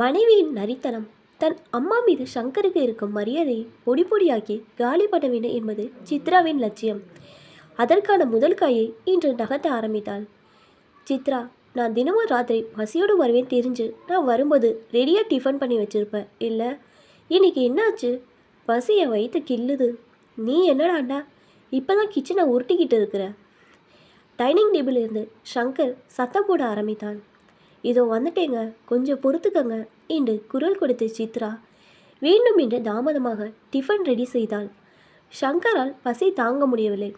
மனைவியின் நரித்தனம். தன் அம்மா மீது சங்கருக்கு இருக்கும் மரியாதையை பொடி பொடியாக்கி காலி வேண்டும் என்பது சித்ராவின் லட்சியம். அதற்கான முதல் காயை இன்று நகர்த்த ஆரம்பித்தாள். சித்ரா நான் தினமும் ராத்திரி பசியோடு வருவேன் தெரிஞ்சு நான் வரும்போது ரெடியாக டிஃபன் பண்ணி வச்சுருப்பேன் இல்லை? இன்னைக்கு என்னாச்சு? பசி என் வயிற்று கில்லுது நீ என்னடாண்டா இப்போ தான் கிச்சனை உருட்டிக்கிட்டு இருக்கிற? டைனிங் டேபிளிலிருந்து ஷங்கர் சத்தம் போட ஆரம்பித்தான். இதோ வந்துட்டேங்க. கொஞ்சம் பொறுத்துக்கங்க. என்று குரல் கொடுத்த சித்ரா. வேண்டும் என்று தாமதமாக டிஃபன் ரெடி செய்தாள். ஷங்கரால் பசி தாங்க முடியவில்லை.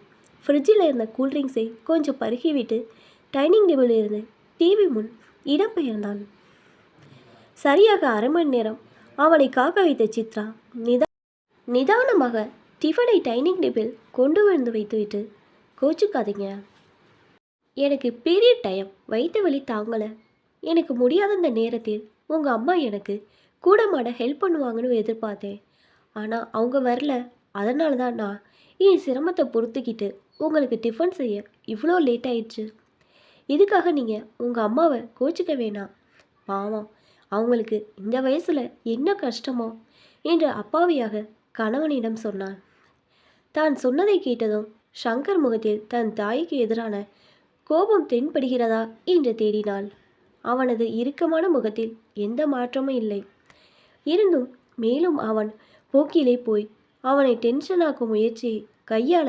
ஃப்ரிட்ஜில் இருந்த கூல்ட்ரிங்க்ஸை கொஞ்சம் பருகிவிட்டு டைனிங் டேபிளில் இருந்து டிவி முன் இடம்பெயர்ந்தான் சரியாக அரை மணி நேரம் அவனை காக்க வைத்த சித்ரா நிதா நிதானமாக டிஃபனை டைனிங் டேபிள் கொண்டு வந்து வைத்துவிட்டு கோச்சுக்காதீங்க. எனக்கு பீரியட் டைம் வயிற்று வலி தாங்கலை. எனக்கு முடியாத இந்த நேரத்தில் உங்கள் அம்மா எனக்கு கூட மாட ஹெல்ப் பண்ணுவாங்கன்னு எதிர்பார்த்தேன். ஆனால் அவங்க வரல. அதனால தான் நான் என் சிரமத்தை பொறுத்துக்கிட்டு உங்களுக்கு டிஃபன் செய்ய இவ்வளோ லேட் ஆயிடுச்சு. இதுக்காக நீங்கள் உங்கள் அம்மாவை கோச்சிக்க வேணாம். பாவம் அவங்களுக்கு இந்த வயசில் என்ன கஷ்டமோ என்று அப்பாவியாக கணவனிடம் சொன்னான். தான் சொன்னதை கேட்டதும் ஷங்கர் முகத்தில் தன் தாய்க்கு எதிரான கோபம் தென்படுகிறதா என்று தேடினாள். அவனது இறுக்கமான முகத்தில் எந்த மாற்றமும் இல்லை. இருந்தும் மேலும் அவன் போக்கிலே போய் அவனை டென்ஷனாக்கும் முயற்சியை கையாள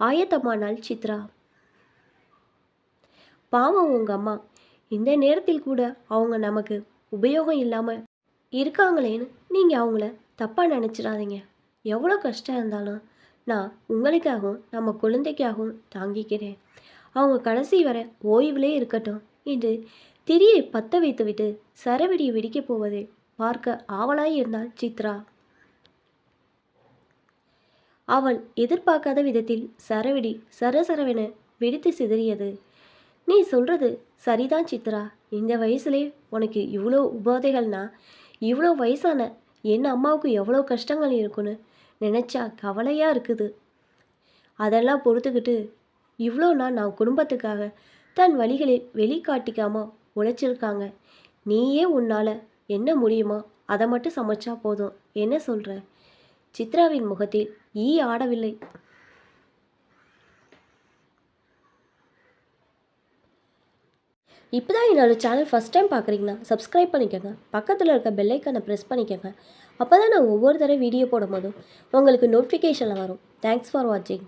ஆயத்தமானாள் சித்ரா. பாவம் உங்க அம்மா. இந்த நேரத்தில் கூட அவங்க நமக்கு உபயோகம் இல்லாமல் இருக்காங்களேன்னு நீங்கள் அவங்கள தப்பாக நினச்சிடாதீங்க. எவ்வளோ கஷ்டம் இருந்தாலும் நான் உங்களுக்காகவும் நம்ம குழந்தைக்காகவும் தாங்கிக்கிறேன். அவங்க கடைசி வரை ஓய்விலே இருக்கட்டும் என்று திரியை பற்ற வைத்துவிட்டு சரவெடியை வெடிக்கப் போவதை பார்க்க ஆவலாய் இருந்தாள் சித்ரா. அவள் எதிர்பார்க்காத விதத்தில் சரவெடி சரசரவென வெடித்து சிதறியது. நீ சொல்றது சரிதான் சித்ரா. இந்த வயசுலே உனக்கு இவ்வளோ உபாதைகள்னா இவ்வளோ வயசான என் அம்மாவுக்கு எவ்வளோ கஷ்டங்கள் இருக்குன்னு நினச்சா கவலையாக இருக்குது. அதெல்லாம் பொறுத்துக்கிட்டு இவ்வளோ நாள் நான் குடும்பத்துக்காக தன் வழிகளில் வெளிக்காட்டிக்காமல் உழைச்சிருக்காங்க. நீயே உன்னால் என்ன முடியுமோ? அதை மட்டும் சமைச்சா போதும். என்ன சொல்கிற சித்ராவின் முகத்தில் ஈ ஆடவில்லை. இப்போ தான் என்னோடய சேனல் ஃபஸ்ட் டைம் பார்க்குறீங்கன்னா சப்ஸ்கிரைப் பண்ணிக்கோங்க. பக்கத்தில் இருக்க பெல்லைக்கானை ப்ரெஸ் பண்ணிக்கோங்க. அப்போ தான் நான் ஒவ்வொரு தடவை வீடியோ போடும்போதும் உங்களுக்கு நோட்டிஃபிகேஷனில் வரும். தேங்க்ஸ் ஃபார் வாட்சிங்